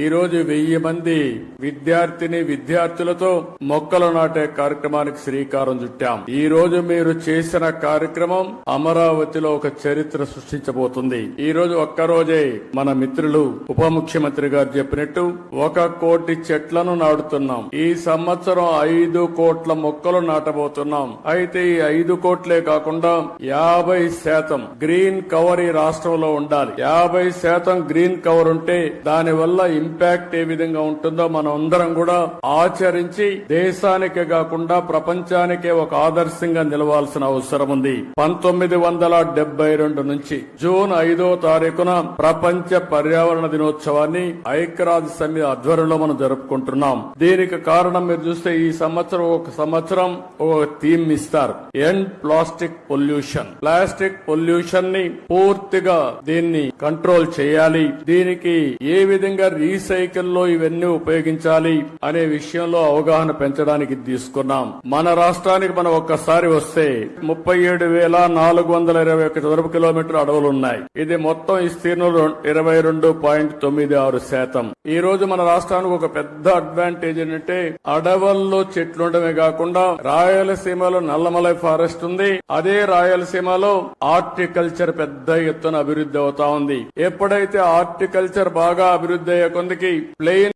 ఈరోజు వెయ్యి మంది విద్యార్థిని విద్యార్థులతో మొక్కలు నాటే కార్యక్రమానికి శ్రీకారం చుట్టాం. ఈ రోజు మీరు చేసిన కార్యక్రమం అమరావతిలో ఒక చరిత్ర సృష్టించబోతుంది. ఈ రోజు ఒక్క రోజే మన మిత్రులు ఉప ముఖ్యమంత్రి గారు చెప్పినట్టు ఒక కోటి చెట్లను నాటుతున్నాం. ఈ సంవత్సరం ఐదు కోట్ల మొక్కలు నాటబోతున్నాం. అయితే ఈ ఐదు కోట్లే కాకుండా యాభై శాతం గ్రీన్ కవర్ ఈ రాష్ట్రంలో ఉండాలి. యాభై శాతం గ్రీన్ కవర్ ఉంటే దానివల్ల ఇంపాక్ట్ ఏ విధంగా ఉంటుందో మనం అందరం కూడా ఆచరించి దేశానికే కాకుండా ప్రపంచానికే ఒక ఆదర్శంగా నిలవాల్సిన అవసరం ఉంది. పంతొమ్మిది వందల డెబ్బై రెండు నుంచి జూన్ ఐదో తారీఖున ప్రపంచ పర్యావరణ దినోత్సవాన్ని ఐక్యరాజ్య సమితి ఆధ్వర్యంలో మనం జరుపుకుంటున్నాం. దీనికి కారణం మీరు చూస్తే ఈ సంవత్సరం ఒక సంవత్సరం ఒక థీమ్ ఇస్తారు. End plastic pollution. ప్లాస్టిక్ పొల్యూషన్ని పూర్తిగా దీన్ని కంట్రోల్ చేయాలి. దీనికి ఏ విధంగా రీ లో ఇవన్నీ ఉపయోగించాలి అనే విషయంలో అవగాహన పెంచడానికి తీసుకున్నాం. మన రాష్ట్రానికి మనం ఒక్కసారి వస్తే ముప్పై ఏడు వేల నాలుగు వందల ఇరవై ఒక చదరపు కిలోమీటర్ అడవులు ఉన్నాయి ఇది మొత్తం విస్తీర్ణం ఇరవై రెండు పాయింట్ తొమ్మిది ఆరు శాతం. ఈ రోజు మన రాష్ట్రానికి ఒక పెద్ద అడ్వాంటేజ్ ఏంటంటే అడవుల్లో చెట్లు ఉండడమే కాకుండా రాయలసీమలో నల్లమలై ఫారెస్ట్ ఉంది. అదే రాయలసీమలో ఆర్టికల్చర్ పెద్ద ఎత్తున అభివృద్ధి అవుతా ఉంది. ఎప్పుడైతే ఆర్టికల్చర్ బాగా అభివృద్ధి అయ్యే కొందికి ప్లెయిన్